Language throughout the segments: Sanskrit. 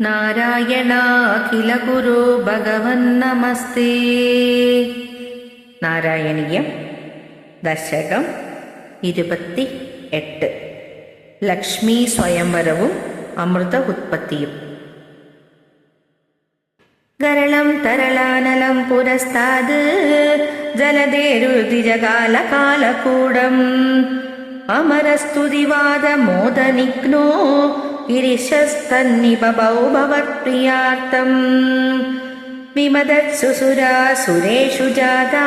നാരായണാഖിലഗുരു ഭഗവൻ നമസ്തേ നാരായണീയം ദശകം ഇരുപത്തി എട്ട് ലക്ഷ്മി സ്വയംവരവും അമൃത ഉത്പത്തിയും ഗരളം തരളാനലം പുരസ്താത് ജലധേരുതിജകാലകാലകൂടം അമരസ്തുതിവാദമോദനിഗ്നോ गिरिशस्तन्निबबौ भवत्प्रियार्तम् विमदत्सु सुरासुरेषु जाता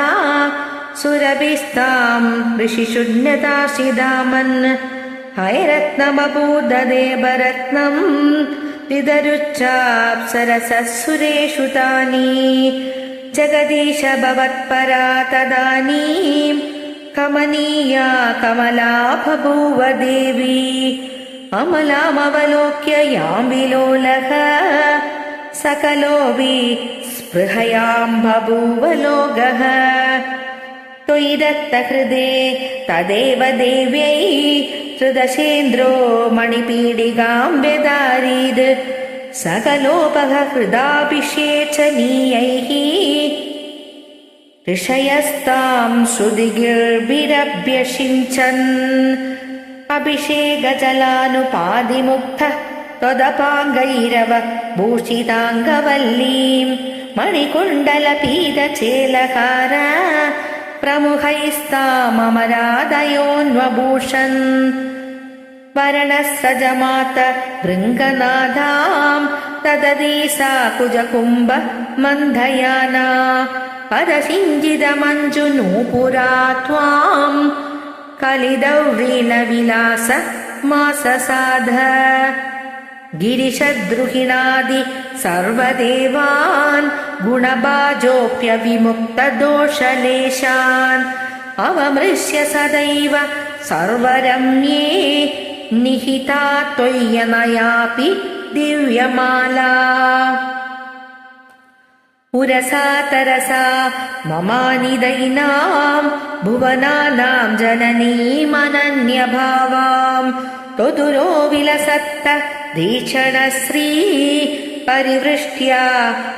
सुरभिस्ताम् ऋषिशुन्यताशिदामन् हैरत्नमबूददेवरत्नम् विदरुच्चाप्सरसः सुरेषु तानि। जगदीश भवत्परा तदानीम् कमनीया कमला बभूव देवी अमलामवलोक्य यां विलोलः सकलोऽपि स्पृहयां बभूव लोगः त्वयि दत्तहृदे तदेव देव्यै हृदशेन्द्रो मणिपीडिकां व्यदारीद् सकलोपः हृदाभिषेचनीयैः ऋषयस्तां श्रुतिगिर्भिरभ्यषिञ्चन् अभिषेकजलानुपादिमुग्धः त्वदपाङ्गैरव भूषिताङ्गवल्लीम् मणिकुण्डलपीतचेलकार प्रमुखैस्ताममरादयोन्वभूषन् वर्णस्रजमात भृङ्गनादाम् तददीसा कुजकुम्भ मन्धयाना। पदसिञ्जितमञ्जुनूपुरा त्वाम् कलिदौव्रीणविलास माससाध। गिरिशद्रुहिणादि सर्वदेवान् गुणबाजोऽप्यविमुक्तदोषलेशान् अवमृश्य सदैव सर्वरम्ये निहिता त्वय्यनयापि दिव्यमाला। पुरसा तरसा ममानिदैनाम् भुवनानाम् जननीमनन्यभावाम् त्वदुरो विलसत्त दीक्षणश्री परिवृष्ट्या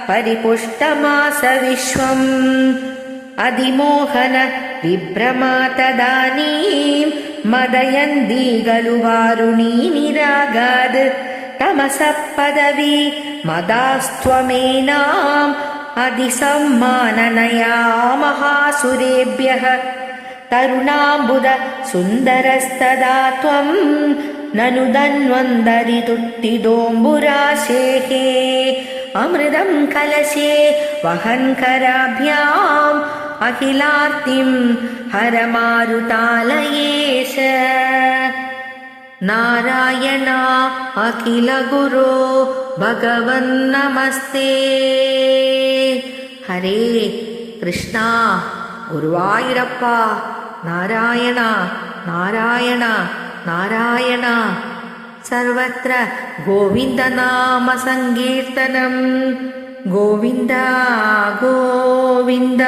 परिपुष्टमास विश्वम्। अधिमोहन विभ्रमा तदानीम् मदयन्दी खलु वारुणी निरागाद्। तमसः पदवी मदास्त्वमेनाम् अधिसम्माननया महासुरेभ्यः तरुणाम्बुद सुन्दरस्तदा त्वम् ननु धन्वन्तरितुट्टिदोम्बुराशेः अमृतम् कलशे वहन्कराभ्याम् अखिलार्तिम् हरमारुतालयेश। नारायणा अखिलगुरो भगवन्नमस्ते हरे कृष्णा गुरुवायुरप्प नारायण नारायण नारायण। सर्वत्र गोविन्दनामसङ्कीर्तनम्। गोविन्द गोविन्द